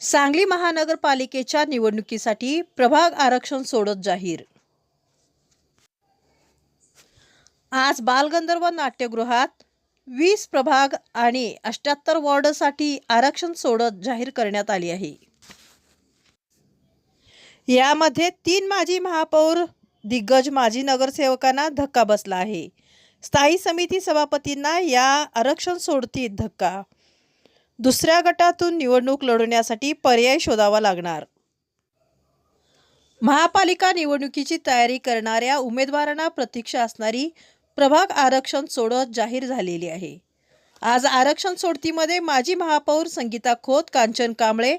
सांगली महानगरपालिकेच्या निवडणुकीसाठी प्रभाग आरक्षण सोडत जाहीर. आज बालगंधर्व नाट्यगृहात वीस प्रभाग आणि अष्ट्याहत्तर वॉर्डसाठी आरक्षण सोडत जाहीर करण्यात आली आहे. यामध्ये तीन माजी महापौर दिग्गज माजी नगरसेवकांना धक्का बसला आहे. स्थायी समिती सभापतींना या आरक्षण सोडतीत धक्का दुसऱ्या गटातून निवडणूक लढवण्यासाठी पर्याय शोधावा लागणार. महापालिका निवडणुकीची तयारी करणाऱ्या उमेदवारांना प्रतीक्षा असणारी प्रभाग आरक्षण सोडत जाहीर झालेली आहे. आज आरक्षण सोडतीमध्ये माजी महापौर संगीता खोत कांचन कांबळे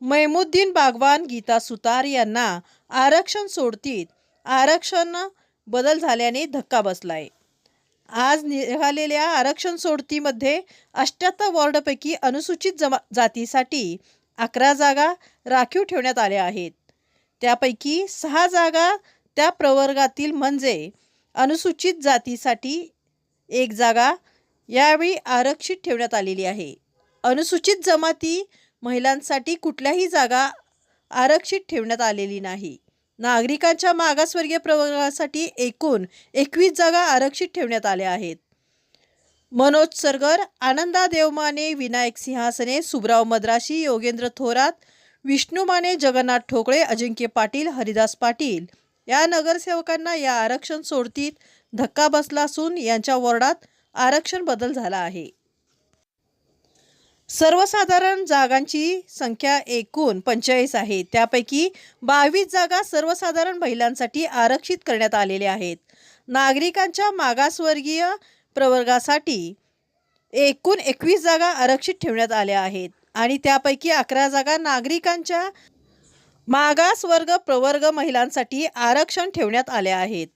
मैमुद्दीन बागवान गीता सुतार यांना आरक्षण सोडतीत. आरक्षण बदल झाल्याने धक्का बसलाय. आज निघालेल्या आरक्षण सोडतीमध्ये अष्ट्याहत्तर वॉर्डपैकी अनुसूचित जमा जातीसाठी अकरा जागा राखीव ठेवण्यात आल्या आहेत. त्यापैकी सहा जागा त्या प्रवर्गातील म्हणजे अनुसूचित जातीसाठी एक जागा यावेळी आरक्षित ठेवण्यात आलेली आहे. अनुसूचित जमाती महिलांसाठी कुठल्याही जागा आरक्षित ठेवण्यात आलेली नाही. नागरिकांच्या मागासवर्गीय प्रवर्गासाठी एकूण एकवीस जागा आरक्षित ठेवण्यात आल्या आहेत. मनोज सरगर आनंदा देवमाने विनायक सिंहासने सुब्राव मद्राशी योगेंद्र थोरात विष्णू माने जगन्नाथ ठोकळे अजिंक्य पाटील हरिदास पाटील या नगरसेवकांना या आरक्षण सोडतीत धक्का बसला असून यांच्या वॉर्डात आरक्षण बदल झाला आहे. सर्वसाधारण जागांची संख्या एकूण पंचेचाळीस आहे. त्यापैकी बावीस जागा सर्वसाधारण महिलांसाठी आरक्षित करण्यात आलेल्या आहेत. नागरिकांच्या मागासवर्गीय प्रवर्गासाठी एकूण एकवीस जागा आरक्षित ठेवण्यात आल्या आहेत आणि त्यापैकी अकरा जागा नागरिकांच्या मागासवर्ग प्रवर्ग महिलांसाठी आरक्षण ठेवण्यात आल्या आहेत.